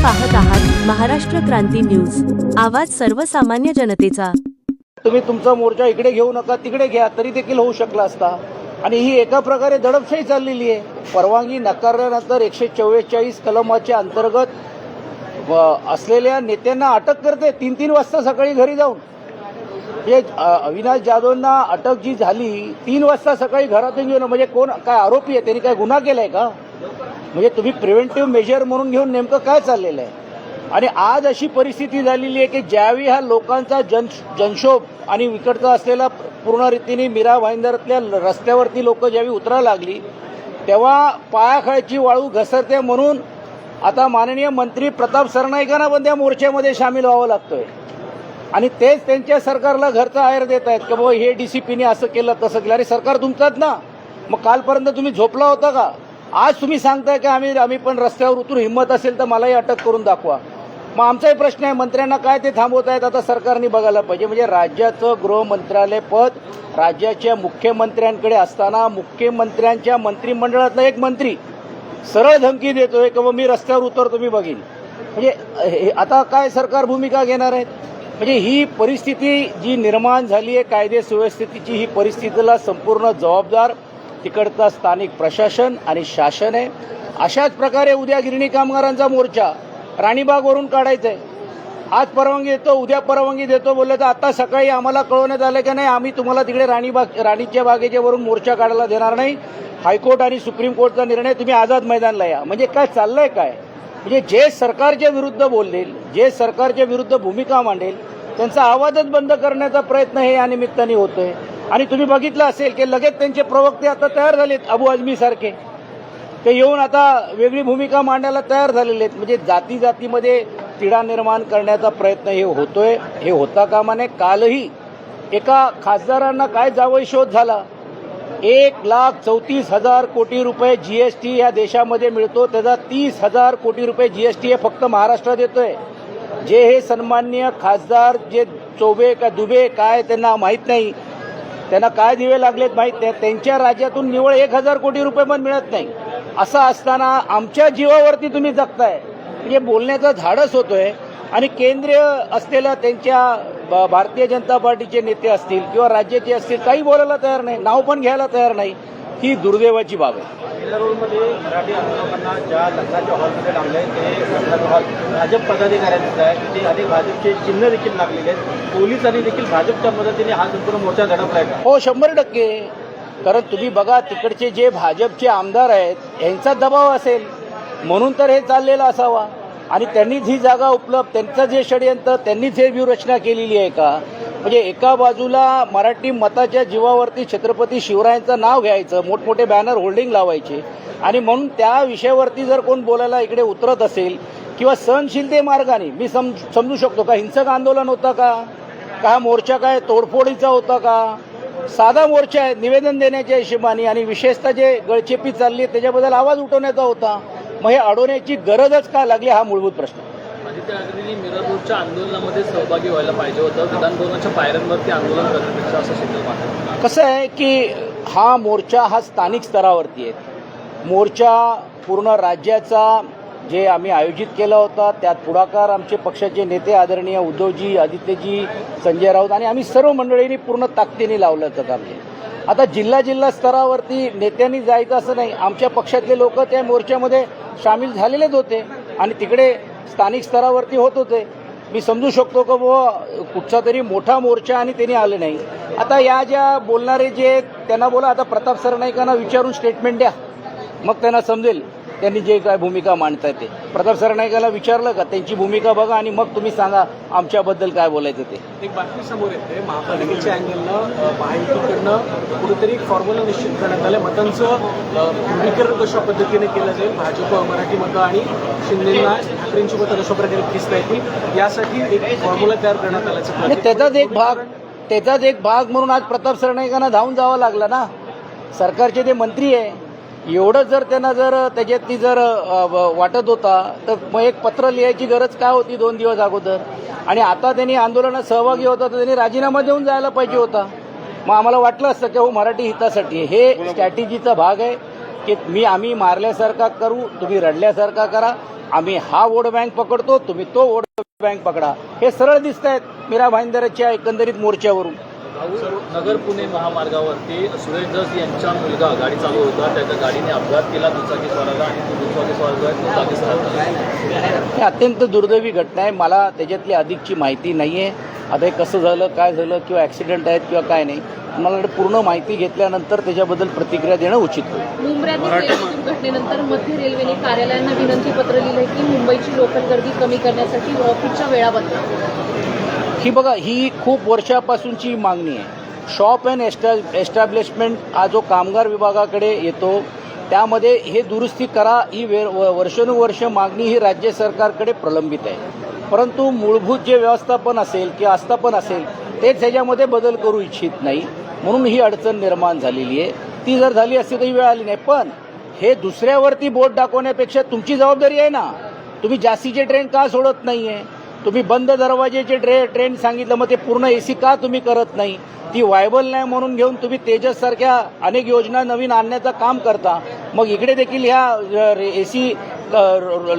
आपण पाहत आहात महाराष्ट्र क्रांती न्यूज. आवाज सर्वसामान्य जनतेचा. तुम्ही तुमचा मोर्चा इकडे घेऊ नका तिकडे घ्या तरी देखील होऊ शकला असता. आणि ही एका प्रकारे दडपशाही चाललेली आहे. परवानगी नाकारल्यानंतर एकशे चव्वेचाळीस कलमाच्या अंतर्गत असलेल्या नेत्यांना अटक करते तीन तीन वाजता सकाळी घरी जाऊन. हे अविनाश जाधवना अटक जी झाली तीन वाजता सकाळी घरातून घेऊन म्हणजे कोण काय आरोपी आहे? त्यांनी काय गुन्हा केलाय का? म्हणजे तुम्ही प्रिव्हेंटिव्ह मेजर म्हणून घेऊन नेमकं काय चाललेलं आहे? आणि आज अशी परिस्थिती झालेली आहे की ज्यावेळी हा लोकांचा जन जनशोभ आणि विकटचा असलेला पूर्ण रीतीने मीरा भाईंदरातल्या रस्त्यावरती लोक ज्यावेळी उतरा लागली तेव्हा पायाखाळची वाळू घसरते म्हणून आता माननीय मंत्री प्रताप सरनाईकांना पण त्या मोर्चामध्ये सामील व्हावं लागतोय. आणि तेच त्यांच्या सरकारला घरचा आहेर देत आहेत की बाबा हे डी सी पीने असं केलं तसं केलं. अरे सरकार तुमचंच ना. मग कालपर्यंत तुम्ही झोपला होता का? आज तुम्ही सांगताय की आम्ही आम्ही पण रस्त्यावर उतरून हिंमत असेल तर मलाही अटक करून दाखवा. मग आमचाही प्रश्न आहे मंत्र्यांना काय ते थांबवत आहेत आता सरकारने बघायला पाहिजे. म्हणजे राज्याचं गृह मंत्रालय पद राज्याच्या मुख्यमंत्र्यांकडे असताना मुख्यमंत्र्यांच्या मंत्रिमंडळातला एक मंत्री सरळ धमकी देतोय की मग मी रस्त्यावर उतरतो मी बघीन. म्हणजे हे- आता काय सरकार भूमिका घेणार आहेत म्हणजे ही परिस्थिती जी निर्माण झाली आहे कायदे सुव्यवस्थेची ही परिस्थितीला संपूर्ण जबाबदार तिकडचा स्थानिक प्रशासन आणि शासन आहे अशाच प्रकारे उद्या गिरणी कामगारांचा मोर्चा राणीबागवरून काढायचा आहे आज परवानगी देतो उद्या परवानगी देतो बोललं तर आता सकाळी आम्हाला कळवण्यात आलं की नाही आम्ही तुम्हाला तिकडे राणीबाग राणीच्या बागेच्या वरून मोर्चा काढायला देणार नाही. हायकोर्ट आणि सुप्रीम कोर्टचा निर्णय तुम्ही आझाद मैदानला या. म्हणजे काय चाललंय काय? म्हणजे जे सरकारच्या विरुद्ध बोलतील जे सरकारच्या विरुद्ध भूमिका मांडेल त्यांचा आवाजच बंद करण्याचा प्रयत्न हे या निमित्ताने होतोय. आणि तुम्ही बघितलं असेल की लगेच त्यांचे प्रवक्ते आता तयार झालेत अबू आजमी सारखे. ते येऊन आता वेगळी भूमिका मांडायला तयार झालेले आहेत. म्हणजे जाती जातीमध्ये तिढा निर्माण करण्याचा प्रयत्न हे होतोय हे होता कामा नये. कालही एका खासदारांना काय जावई शोध झाला? एक लाख चौतीस हजार कोटी रुपये जीएसटी या देशामध्ये मिळतो. त्याचा तीस हजार कोटी रुपये जीएसटी हे फक्त महाराष्ट्रात येतोय. जे हे सन्माननीय खासदार जे चोबे का दुबे काय त्यांना माहीत नाही. त्यांना काय दिवे लागलेत माहीत नाही. त्यांच्या राज्यातून निवळ एक हजार कोटी रुपये पण मिळत नाही. असं असताना आमच्या जीवावरती तुम्ही जगताय. म्हणजे बोलण्याचा धाडस होतोय. आणि केंद्रीय असलेल्या त्यांच्या भारतीय जनता पार्टीचे नेते असतील किंवा राज्याचे असतील काही बोलायला तयार नाही. नाव पण घ्यायला तयार नाही. ही दुर्दैवाची बाब आहे. रोडमध्ये मराठी आंदोलकांना ज्या लग्नाच्या हॉलमध्ये लागले ते लग्नाचं हॉल भाजप पदाधिकाऱ्यांचं आहे. तिथे अनेक भाजपचे चिन्ह देखील लागलेले आहेत. पोलिसांनी देखील भाजपच्या मदतीने हा संपूर्ण मोर्चा दडपलाय का हो शंभर टक्के. कारण तुम्ही बघा तिकडचे जे भाजपचे आमदार आहेत यांचा दबाव असेल. म्हणून तर हे चाललेलं असावा. आणि त्यांनीच ही जागा उपलब्ध त्यांचं जे षडयंत्र त्यांनीच हे व्यूहरचना केलेली आहे का? म्हणजे एका बाजूला मराठी मताच्या जीवावरती छत्रपती शिवरायांचं नाव घ्यायचं मोठमोठे बॅनर होल्डिंग लावायचे. आणि म्हणून त्या विषयावरती जर कोण बोलायला इकडे उतरत असेल किंवा सहनशीलते मार्गाने मी सम समजू शकतो का? हिंसक आंदोलन होतं का? का मोर्चा काय तोडफोडीचा होता का? साधा मोर्चा आहे निवेदन देण्याच्या हिशोबाने आणि विशेषतः जे गळचेपी चालली आहे त्याच्याबद्दल आवाज उठवण्याचा होता. मग हे अडवण्याची गरजच का लागली हा मूलभूत प्रश्न. आदित्य ठाकरेंनी मिरर रोडच्या आंदोलनामध्ये सहभागी व्हायला पाहिजे होतं. विधानभवनाच्या पायऱ्यांवरती आंदोलन करण्यापेक्षा असं सिग्नल मारलं कसं आहे की हा मोर्चा हा स्थानिक स्तरावरती आहे. मोर्चा पूर्ण राज्याचा जे आम्ही आयोजित केला होता त्यात पुढाकार आमचे पक्षाचे नेते आदरणीय उद्धवजी आदित्यजी संजय राऊत आणि आम्ही सर्व मंडळींनी पूर्ण ताकदीने लावलं काम. केलं आता जिल्हा जिल्हा स्तरावरती नेत्यांनी जायचं असं नाही. आमच्या पक्षातले लोक त्या मोर्चामध्ये सामील झालेलेच होते. आणि तिकडे स्थानिक स्तरावरती होत होते. मी समजू शकतो का बुवा कुठचा तरी मोठा मोर्चा आणि त्यांनी आले नाही. आता या ज्या बोलणारे जे त्यांना बोला आता प्रताप सरनाईकांना विचारून स्टेटमेंट द्या. मग त्यांना समजेल. त्यांनी जे काय भूमिका मांडताय ते. प्रताप सरनाईकाला विचारलं का त्यांची भूमिका बघा आणि मग तुम्ही सांगा आमच्याबद्दल काय बोलायचं ते. एक बातमी समोर येते. महापालिकेच्या अँगलनं महायुतीकडनं कुठेतरी एक फॉर्म्युला निश्चित करण्यात आलं मतांचं ध्रुवीकरण कशा पद्धतीने केलं जाईल? भाजप मराठी मतं आणि शिंदेना ठाकरेंची मतं कशा प्रकारे खेचता येतील? यासाठी एक फॉर्म्युला तयार करण्यात आल्याचं. त्याचाच एक भाग त्याचाच एक भाग म्हणून आज प्रताप सरनाईकांना धावून जावं लागलं ना. सरकारचे ते मंत्री आहे. एवढं जर त्यांना जर त्याच्यातली जर वाटत होता तर मग एक पत्र लिहायची गरज काय होती दोन दिवस अगोदर? आणि आता त्यांनी आंदोलनात सहभागी होता तर त्यांनी राजीनामा देऊन जायला पाहिजे होता. मग आम्हाला वाटलं असतं की हो मराठी हितासाठी हे स्ट्रॅटेजीचा भाग आहे की मी आम्ही मारल्यासारखा करू तुम्ही रडल्यासारखा करा आम्ही हा वोट बँक पकडतो तुम्ही तो वोट बँक पकडा. हे सरळ दिसत आहेत मीरा भाईंदरच्या एकंदरीत मोर्चावरून. नगर पुणे महामार्गावरती सुरेश दस यांचा मुलगा गाडी चालू होता. त्याच्या गाडीने अपघात केला. दुचाकी स्वाराला आणि तो दुचाकी स्वार राहिला हे अत्यंत दुर्दैवी घटना आहे. मला त्याच्यातली अधिकची माहिती नाही आहे आता हे कसं झालं काय झालं किंवा ॲक्सिडेंट आहेत किंवा काय नाही मला पूर्ण माहिती घेतल्यानंतर त्याच्याबद्दल प्रतिक्रिया देणं उचित होईल. मुंबईतील दुर्घटनेनंतर मध्य रेल्वेने कार्यालयांना विनंती पत्र लिहिलंय की मुंबईची लोकल गर्दी कमी करण्यासाठी ऑफिसच्या वेळा बदला ही बघा ही खूप वर्षापासूनची मागणी आहे. शॉप अँड एस्टा एस्टॅब्लिशमेंट हा जो कामगार विभागाकडे येतो त्यामध्ये हे दुरुस्ती करा ही वे व- वर्षानुवर्ष मागणी ही राज्य सरकारकडे प्रलंबित आहे. परंतु मूलभूत जे व्यवस्थापन असेल किंवा आस्थापन असेल तेच ह्याच्यामध्ये बदल करू इच्छित नाही. म्हणून ही अडचण निर्माण झालेली आहे. ती जर झाली असती तरी वेळ आली नाही. पण हे दुसऱ्यावरती बोट दाखवण्यापेक्षा तुमची जबाबदारी आहे ना. तुम्ही जास्तीचे ट्रेन का सोडत नाही आहे तुम्ही बंद दरवाजेचे ट्रे ट्रेन सांगितलं मग ते पूर्ण एसी का तुम्ही करत नाही? ती वायबल नाही म्हणून घेऊन तुम्ही तेजस सारख्या अनेक योजना नवीन आणण्याचं काम करता. मग इकडे देखील ह्या एसी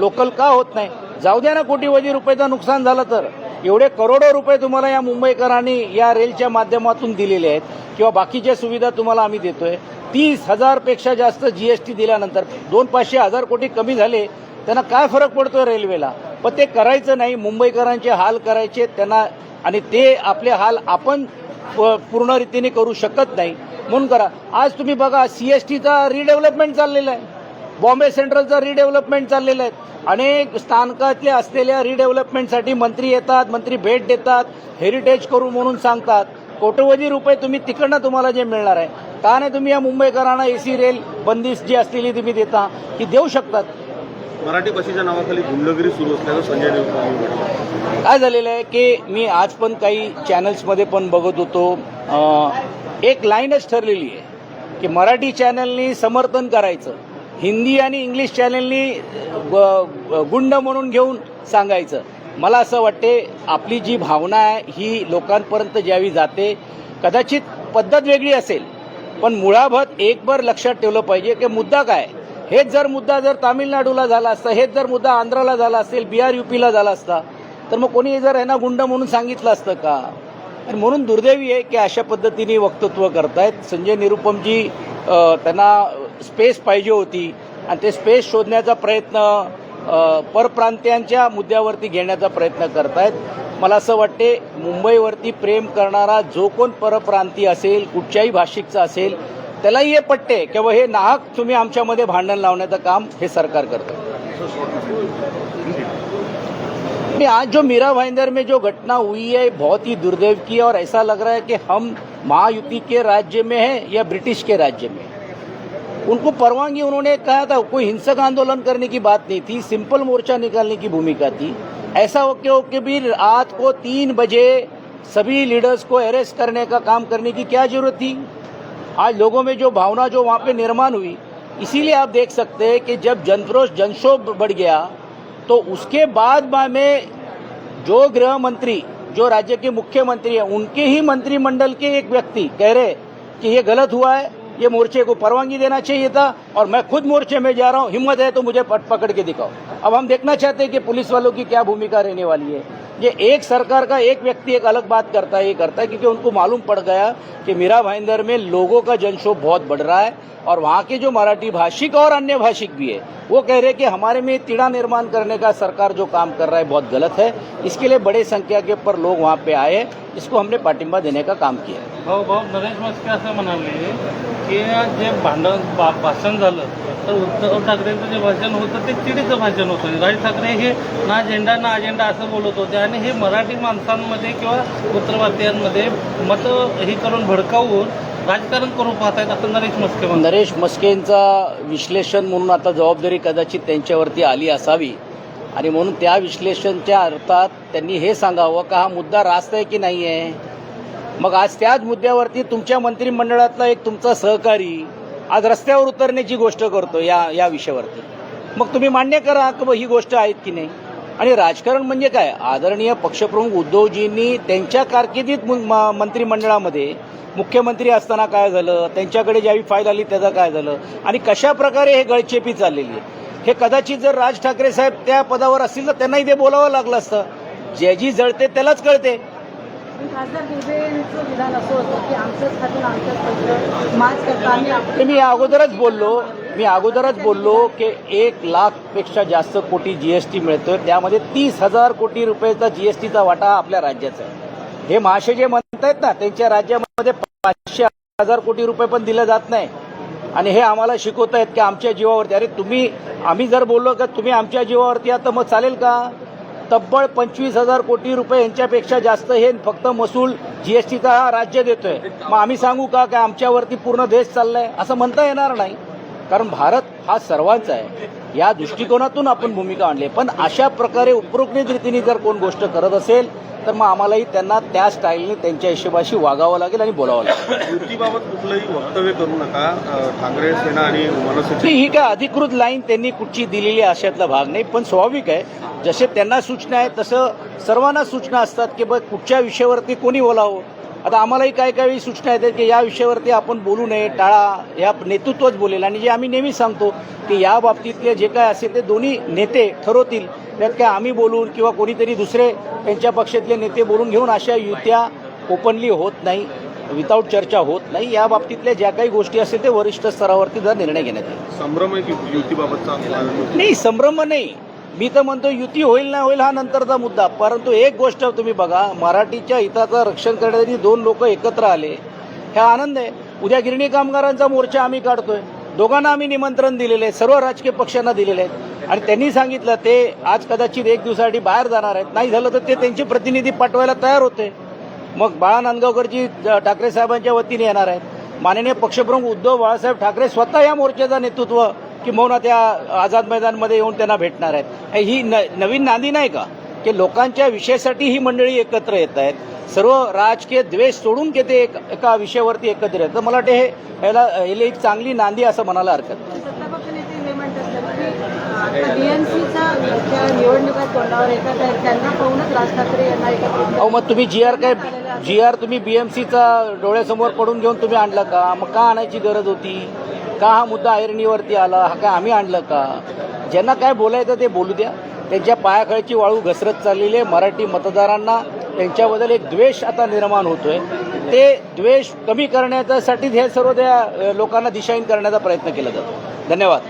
लोकल का होत नाही? जाऊ द्या ना कोटीवधी रुपयाचं नुकसान झालं तर. एवढे करोडो रुपये तुम्हाला या मुंबईकरांनी या रेलच्या माध्यमातून दिलेले आहेत. किंवा बाकीच्या सुविधा तुम्हाला आम्ही देतोय तीस हजारपेक्षा जास्त जीएसटी दिल्यानंतर दोन पाचशे हजार कोटी कमी झाले त्यांना काय फरक पडतोय रेल्वेला? पण ते करायचं नाही. मुंबईकरांचे हाल करायचे त्यांना आणि ते आपले हाल आपण प- पूर्ण रीतीने करू शकत नाही. म्हणून करा. आज तुम्ही बघा सी एस टीचा रिडेव्हलपमेंट चाललेला आहे. बॉम्बे सेंट्रलचा रिडेव्हलपमेंट चाललेलं आहे. अनेक स्थानकातल्या असलेल्या रिडेव्हलपमेंटसाठी मंत्री येतात मंत्री भेट देतात हेरिटेज करू म्हणून सांगतात. कोट्यवधी रुपये तुम्ही तिकडनं तुम्हाला जे मिळणार आहे. का नाही तुम्ही या मुंबईकरांना एसी रेल बंदिश जी असलेली तुम्ही देता ही देऊ शकतात. मराठी भाषेच्या नावाखाली गुंडगिरी सुरू असल्याचं संजय देवकर काय झालेलं आहे की मी आज पण काही चॅनल्समध्ये पण बघत होतो. एक लाईनच ठरलेली आहे की मराठी चॅनलनी समर्थन करायचं. हिंदी आणि इंग्लिश चॅनलनी गुंड म्हणून घेऊन सांगायचं. मला असं वाटते आपली जी भावना आहे ही लोकांपर्यंत ज्यावेळी जाते कदाचित पद्धत वेगळी असेल. पण मुळाभत एक बार लक्षात ठेवलं पाहिजे की मुद्दा काय हेच जर मुद्दा जर तामिळनाडूला झाला असता हेच जर मुद्दा आंध्राला झाला असेल बिहार युपीला झाला असता तर मग कोणी जर यांना गुंड म्हणून सांगितलं असतं का? आणि म्हणून दुर्दैवी आहे की अशा पद्धतीने वक्तृत्व करतायत. संजय निरुपमजी त्यांना स्पेस पाहिजे होती. आणि ते स्पेस शोधण्याचा प्रयत्न परप्रांत्यांच्या परप्रांतीयांच्या मुद्द्यावरती घेण्याचा प्रयत्न करतायत. मला असं वाटते मुंबईवरती प्रेम करणारा जो कोण परप्रांती असेल कुठच्याही भाषिकचा असेल त्यालाही हे पटते की बुवा हे नाहक तुम्ही आमच्यामध्ये भांडण लावण्याचं काम हे सरकार करतं. नहीं, आज जो मीरा भाईंदर में जो घटना हुई है बहुत ही दुर्दैव की है और ऐसा लग रहा है कि हम महायुति के राज्य में हैं या ब्रिटिश के राज्य में उनको परवानगी उन्होंने कहा था कोई हिंसक आंदोलन करने की बात नहीं थी सिंपल मोर्चा निकालने की भूमिका थी। ऐसा हो के होके भी रात को तीन बजे सभी लीडर्स को अरेस्ट करने का काम करने की क्या ज़रूरत थी? आज लोगों में जो भावना, जो वहाँ पे निर्माण हुई, इसीलिए आप देख सकते हैं कि जब जनक्रोश जनशोभ बढ़ गया तो उसके बाद में जो गृह मंत्री, जो राज्य के मुख्यमंत्री हैं, उनके ही मंत्रिमंडल के एक व्यक्ति कह रहे कि ये गलत हुआ है, ये मोर्चे को परवानगी देना चाहिए था और मैं खुद मोर्चे में जा रहा हूँ, हिम्मत है तो मुझे पकड़ के दिखाओ। अब हम देखना चाहते हैं कि पुलिस वालों की क्या भूमिका रहने वाली है। ये एक सरकार का एक व्यक्ति एक अलग बात करता है, ये करता है, क्योंकि उनको मालूम पड़ गया कि मीरा भाईंदर में लोगों का जनशोभ बहुत बढ़ रहा है और वहाँ के जो मराठी भाषिक और अन्य भाषिक भी है, वो कह रहे हैं कि हमारे में तिड़ा निर्माण करने का सरकार जो काम कर रहा है बहुत गलत है। इसके लिए बड़े संख्या के पर लोग वहाँ पे आए इसको हमने पाटिंबा देने का काम किया भाऊ भाऊ नरेश मस्के असं म्हणाले की जे भांडण भा- भाषण झालं तर उद्धव ठाकरेंचं जे भाषण होतं ते चिडीचं भाषण होतं. राज ठाकरे हे ना झेंडा ना अजेंडा असं बोलत होते आणि हे मराठी माणसांमध्ये किंवा उत्तर मत हे करून भडकावून राजकारण करू पाहतायत असं नरेश मस्के म्हणतात. नरेश मस्केंचा विश्लेषण म्हणून आता जबाबदारी कदाचित त्यांच्यावरती आली असावी. आणि म्हणून त्या विश्लेषणच्या अर्थात त्यांनी हे सांगावं का हा मुद्दा रास्त आहे की नाही आहे मग आज त्याच मुद्द्यावरती तुमच्या मंत्रिमंडळातला एक तुमचा सहकारी आज रस्त्यावर उतरण्याची गोष्ट करतो या या विषयावरती. मग तुम्ही मान्य करा की ही गोष्ट आहेत की नाही? आणि राजकारण म्हणजे काय? आदरणीय पक्षप्रमुख उद्धवजींनी त्यांच्या कारकिर्दीत मु- मंत्रिमंडळामध्ये मुख्यमंत्री असताना काय झालं? त्यांच्याकडे ज्यावेळी फाईल आली त्याचं काय झालं? आणि कशा प्रकारे हे गळचेपी चाललेली आहे? हे कदाचित जर राज ठाकरे साहेब त्या पदावर असतील तर त्यांनाही ते बोलावं लागलं असतं. ज्याची जळते त्यालाच कळते. मी अगोदरच बोललो. मी अगोदरच बोललो की एक लाखपेक्षा जास्त कोटी जीएसटी मिळतोय त्यामध्ये तीस हजार कोटी रुपयाचा जीएसटीचा वाटा आपल्या राज्याचा आहे. हे महाशय जे म्हणतायत ना त्यांच्या राज्यामध्ये पाचशे हजार कोटी रुपये पण दिले जात नाही. आणि हे आम्हाला शिकवत आहेत की आमच्या जीवावरती. अरे तुम्ही आम्ही जर बोललो का तुम्ही आमच्या जीवावरती आता मग चालेल का? तब्बल पंचवीस हजार कोटी रुपये यांच्यापेक्षा जास्त हे फक्त महसूल जीएसटीचा हा राज्य देतोय. मग आम्ही सांगू का की आमच्यावरती पूर्ण देश चाललाय? असं म्हणता येणार नाही. कारण भारत हा सर्वांचा आहे. या दृष्टिकोनातून आपण भूमिका आणली आहे. पण अशा प्रकारे उपरोक्त रीतीने जर कोण गोष्ट करत असेल तर मग आम्हालाही त्यांना त्या स्टाईलने त्यांच्या हिशोबाशी वागावं लागेल आणि बोलावं लागेल. युतीबाबत कुठलंही वक्तव्य करू नका. ठाकरे सेना आणि ही काय अधिकृत लाईन त्यांनी कुठची दिलेली अशातला भाग नाही पण स्वाभाविक आहे. जसे त्यांना सूचना आहे तसं सर्वांना सूचना असतात की बघ कुठच्या विषयावरती कोणी बोलावं? आता आम्हालाही काय काय वेळी सूचना येतात की या विषयावरती आपण बोलू नये टाळा या नेतृत्वच बोलेल. आणि जे आम्ही नेहमी सांगतो की या बाबतीतले जे काय असेल ते दोन्ही नेते ठरवतील. त्यात काय आम्ही बोलून किंवा कोणीतरी दुसरे त्यांच्या पक्षातले नेते बोलून घेऊन अशा युत्या ओपनली होत नाही विदाऊट चर्चा होत नाही. या बाबतीतल्या ज्या काही गोष्टी असतील ते वरिष्ठ स्तरावरती जर निर्णय घेण्यात येईल. संभ्रम नाही संभ्रम नाही. मी तर म्हणतो युती होईल ना होईल हा नंतरचा मुद्दा. परंतु एक गोष्ट तुम्ही बघा मराठीच्या हिताचं रक्षण करण्यासाठी दोन लोक एकत्र आले. हा आनंद आहे. उद्या गिरणी कामगारांचा मोर्चा आम्ही काढतोय. दोघांना आम्ही निमंत्रण दिलेलं आहे. सर्व राजकीय पक्षांना दिलेले आहेत आणि त्यांनी सांगितलं ते आज कदाचित एक दिवसासाठी बाहेर जाणार आहेत. नाही झालं तर ते त्यांचे प्रतिनिधी पाठवायला तयार होते. मग बाळा नांदगावकरजी ज- ठाकरे साहेबांच्या वतीने येणार आहेत. माननीय पक्षप्रमुख उद्धव बाळासाहेब ठाकरे स्वतः या मोर्चाचं नेतृत्व किंबहुना त्या आझाद मैदानमध्ये येऊन त्यांना भेटणार आहेत. ही न नवीन नांदी नाही का? की लोकांच्या विषयासाठी ही मंडळी एकत्र येत आहेत. सर्व राजकीय द्वेष सोडून की ते एक- एका विषयावरती एकत्र येतात मला वाटते हे याला याला एक चांगली नांदी असं म्हणायला हरकत अहो मग तुम्ही जी आर काय जी आर तुम्ही बीएमसीचा डोळ्यासमोर पडून घेऊन तुम्ही आणलं का? मग का आणायची गरज होती? का हा मुद्दा ऐरणीवरती आला? हा काय आम्ही आणलं का? ज्यांना काय बोलायचं ते बोलू द्या. त्यांच्या पायाखालची वाळू घसरत चाललेली आहे. मराठी मतदारांना त्यांच्याबद्दल एक द्वेष आता निर्माण होतोय. ते द्वेष कमी करण्यासाठीच हे सर्व त्या लोकांना दिशाहीन करण्याचा प्रयत्न केला जातो. धन्यवाद.